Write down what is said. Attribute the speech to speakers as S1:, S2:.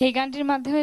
S1: এই গানটির মাধ্যমে